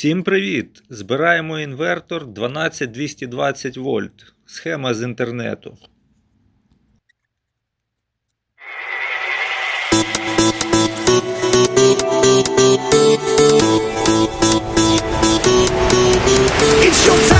Всім привіт! Збираємо інвертор 12220 вольт. Схема з інтернету. It's your time.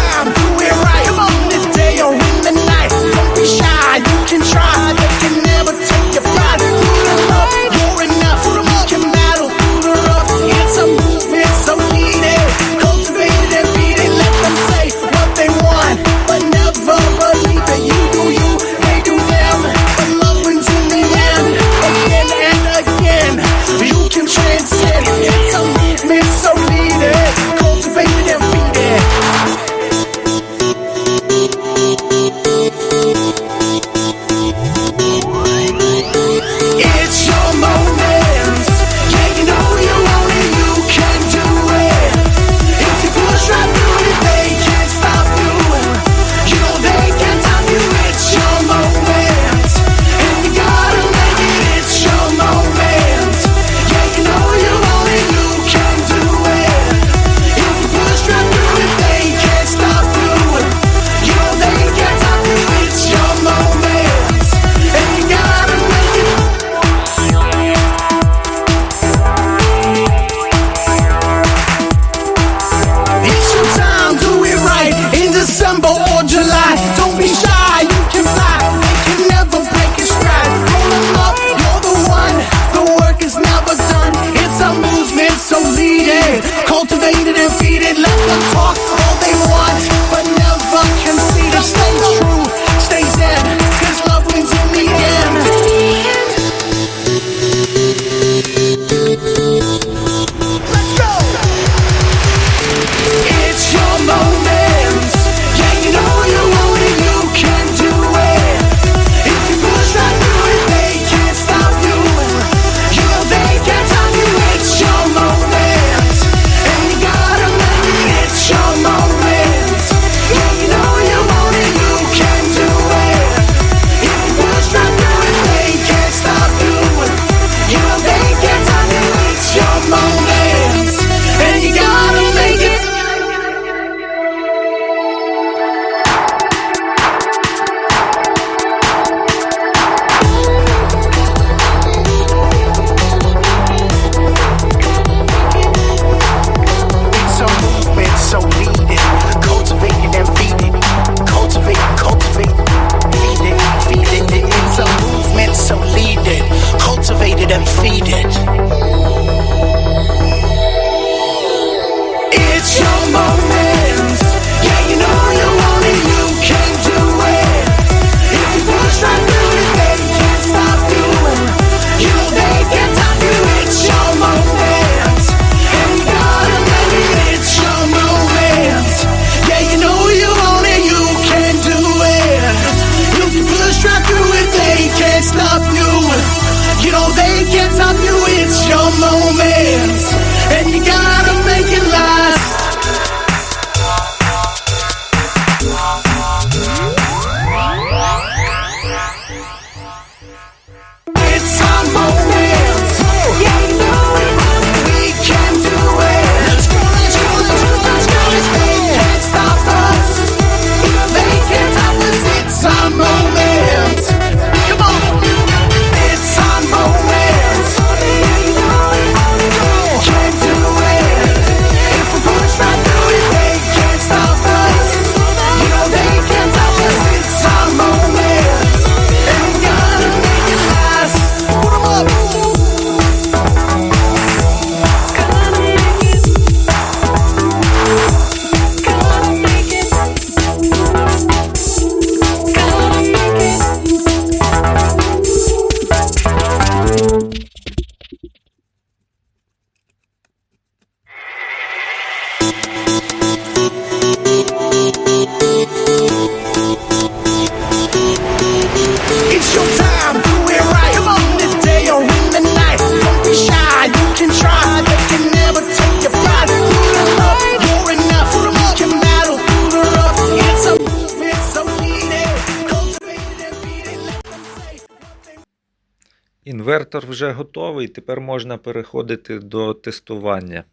Конвертер вже готовий, тепер можна переходити до тестування.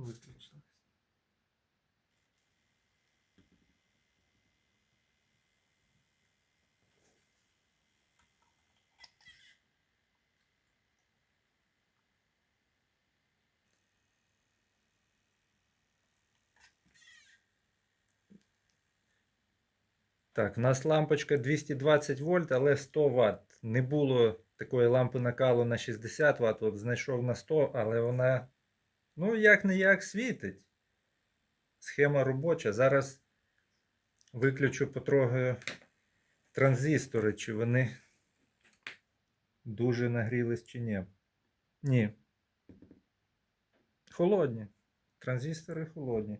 Виключилось. Так, в нас лампочка 220 вольт, але 100 Вт. Не було такої лампи накалу на 60 Вт. От знайшов на 100, але вона, ну, як не як світить. Схема робоча. Зараз виключу потрогаю транзистори, чи вони дуже нагрілись чи ні. Ні. Холодні. Транзистори холодні.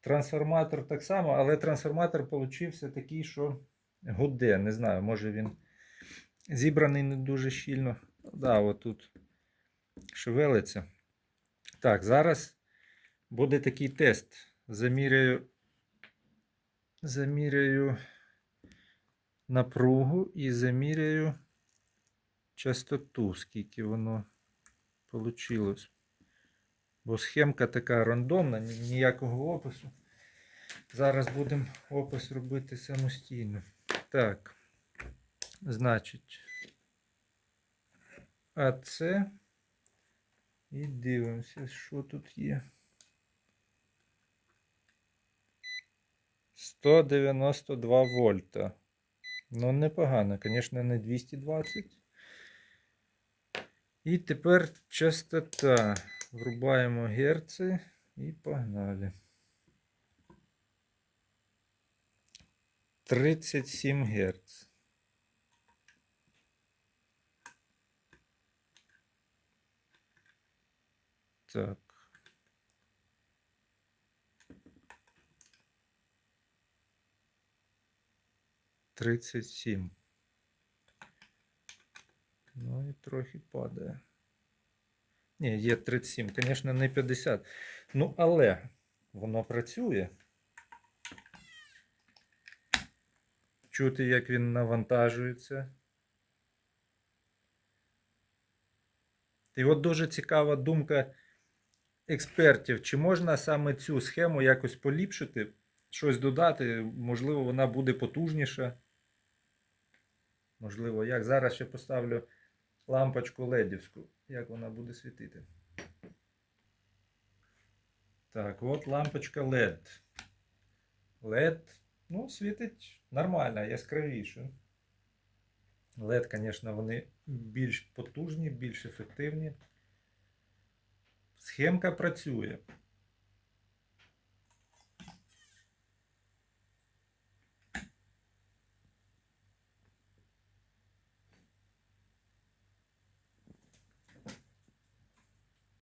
Трансформатор так само, але трансформатор получився такий, що гуде. Не знаю, може він зібраний не дуже щільно. Да, отут шевелиться. Так, зараз буде такий тест. Заміряю, заміряю напругу і заміряю частоту, скільки воно вийшло. Бо схемка така рандомна, ніякого опису. Зараз будемо опис робити самостійно. Так. Значить. АЦ. І дивимося, що тут є. 192 вольта. Ну, непогано, звісно, не 220. І тепер частота. Врубаємо герци і погнали. 37 Гц. Так. Тридцять сім. Ну і трохи падає. Ні, є 37, звісно, не 50. Ну, але воно працює. Чути, як він навантажується. І от дуже цікава думка експертів, чи можна саме цю схему якось поліпшити, щось додати, можливо, вона буде потужніша. Можливо, як зараз ще поставлю лампочку ледівську, як вона буде світити. Так, от лампочка LED. LED, ну, світить нормально, яскравіше. LED, звісно, вони більш потужні, більш ефективні. Схемка працює.